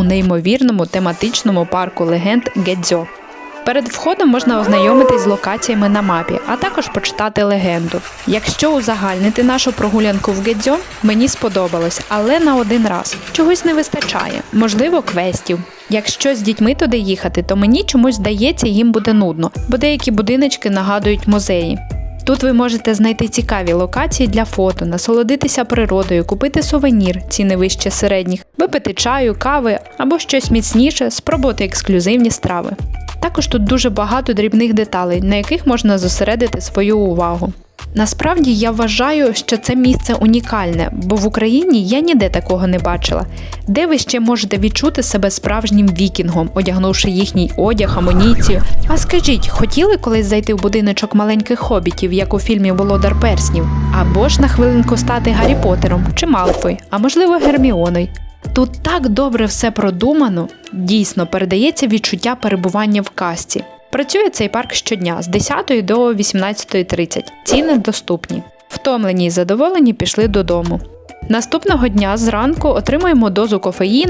у неймовірному тематичному парку легенд Гедзьо. Перед входом можна ознайомитись з локаціями на мапі, а також почитати легенду. Якщо узагальнити нашу прогулянку в Гедзьо, мені сподобалось, але на один раз чогось не вистачає, можливо, квестів. Якщо з дітьми туди їхати, то мені чомусь здається, їм буде нудно, бо деякі будиночки нагадують музеї. Тут ви можете знайти цікаві локації для фото, насолодитися природою, купити сувенір, ціни вище середніх, випити чаю, кави або щось міцніше, спробувати ексклюзивні страви. Також тут дуже багато дрібних деталей, на яких можна зосередити свою увагу. Насправді я вважаю, що це місце унікальне, бо в Україні я ніде такого не бачила. Де ви ще можете відчути себе справжнім вікінгом, одягнувши їхній одяг, амуніцію. А скажіть, хотіли колись зайти в будиночок маленьких хобітів, як у фільмі Володар Перснів? Або ж на хвилинку стати Гаррі Поттером чи Малфой, а можливо Герміоною? Тут так добре все продумано, дійсно передається відчуття перебування в касті. Працює цей парк щодня з 10 до 18.30. Ціни доступні. Втомлені й задоволені пішли додому. Наступного дня зранку отримуємо дозу кофеїну